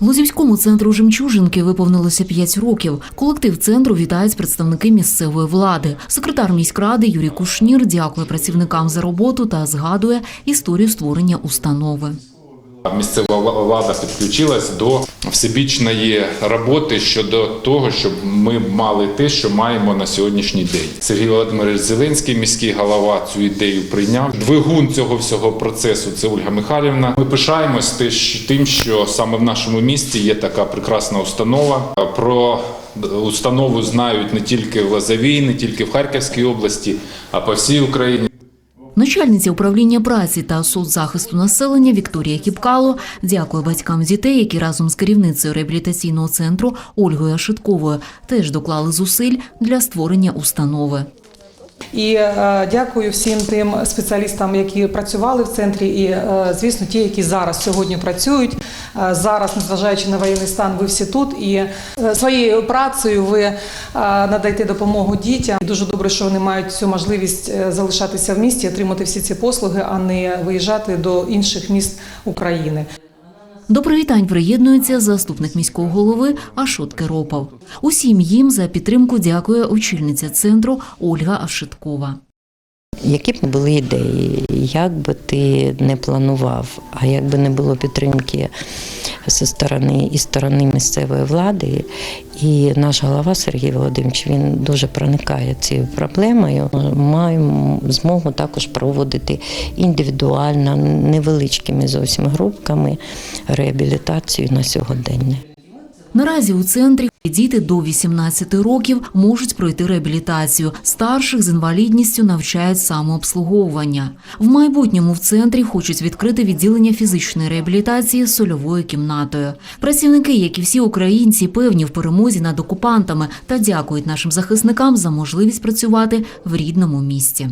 Лозівському центру жемчужинки виповнилося 5 років. Колектив центру вітають представники місцевої влади. Секретар міськради Юрій Кушнір дякує працівникам за роботу та згадує історію створення установи. Місцева влада підключилась до всебічної роботи щодо того, щоб ми мали те, що маємо на сьогоднішній день. Сергій Володимирович Зеленський, міський голова, цю ідею прийняв. Двигун цього всього процесу це Ольга Михайлівна. Ми пишаємось тим, що саме в нашому місті є така прекрасна установа. Про установу знають не тільки в Лозовій, не тільки в Харківській області, а по всій Україні. Начальниця управління праці та соцзахисту населення Вікторія Кіпкало дякує батькам дітей, які разом з керівницею реабілітаційного центру Ольгою Ашитковою теж доклали зусиль для створення установи. І е, дякую всім тим спеціалістам, які працювали в центрі, і е, звісно, ті, які зараз сьогодні працюють. Е, зараз, незважаючи на воєнний стан, ви всі тут. І своєю працею ви надаєте допомогу дітям. Дуже добре, що вони мають цю можливість залишатися в місті, отримати всі ці послуги, а не виїжджати до інших міст України. До привітань приєднується заступник міського голови Ашот Керопов. Усім їм за підтримку дякує очільниця центру Ольга Ашиткова. Які б не були ідеї, як би ти не планував, а якби не було підтримки зі сторони і сторони місцевої влади, і наш голова Сергій Володимирович він дуже проникає цією проблемою. Маємо змогу також проводити індивідуально, невеличкими зовсім групками реабілітацію на сьогодення. Наразі у центрі діти до 18 років можуть пройти реабілітацію. Старших з інвалідністю навчають самообслуговування. В майбутньому в центрі хочуть відкрити відділення фізичної реабілітації з сольовою кімнатою. Працівники, як і всі українці, певні в перемозі над окупантами та дякують нашим захисникам за можливість працювати в рідному місті.